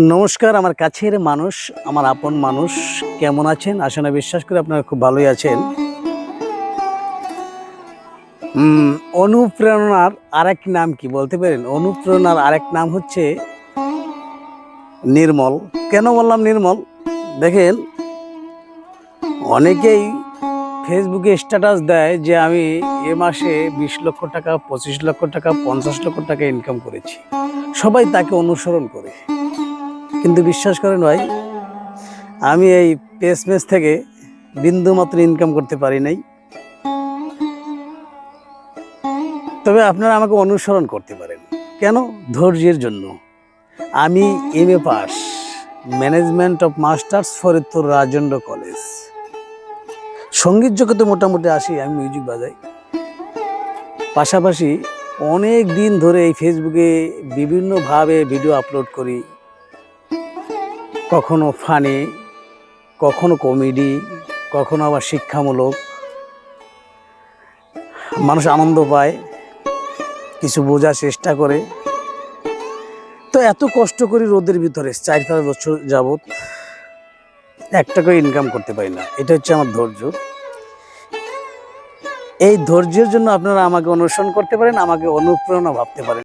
নমস্কার, আমার কাছের মানুষ, আমার আপন মানুষ, কেমন আছেন? আসলে বিশ্বাস করে আপনারা খুব ভালোই আছেন। অনুপ্রেরণার আরেক নাম কি বলতে পারেন? অনুপ্রেরণার আরেক নাম হচ্ছে নির্মল। কেন বললাম নির্মল? দেখেন, অনেকেই ফেসবুকে স্ট্যাটাস দেয় যে আমি এ মাসে বিশ লক্ষ টাকা, পঁচিশ লক্ষ টাকা, পঞ্চাশ লক্ষ টাকা ইনকাম করেছি। সবাই তাকে অনুসরণ করে। কিন্তু বিশ্বাস করেন ভাই, আমি এই পেস মেস থেকে বিন্দু মাত্র ইনকাম করতে পারি নাই। তবে আপনারা আমাকে অনুসরণ করতে পারেন। কেন? ধৈর্যের জন্য। আমি M A pass management of masters Faridpur Rajendra college সংগীত জগতে মোটামুটি আসি, আমি মিউজিক বাজাই। পাশাপাশি অনেক দিন ধরে এই ফেসবুকে বিভিন্নভাবে ভিডিও আপলোড করি। কখনো ফানি, কখনো কমেডি, কখনো আবার শিক্ষামূলক। মানুষ আনন্দ পায়, কিছু বোঝার চেষ্টা করে। তো এত কষ্ট করি রোদের ভিতরে চার পাঁচ বছর যাবত এক টাকা ইনকাম করতে পারি না। এটা হচ্ছে আমার ধৈর্য। এই ধৈর্যের জন্য আপনারা আমাকে অনুসরণ করতে পারেন, আমাকে অনুপ্রেরণা ভাবতে পারেন।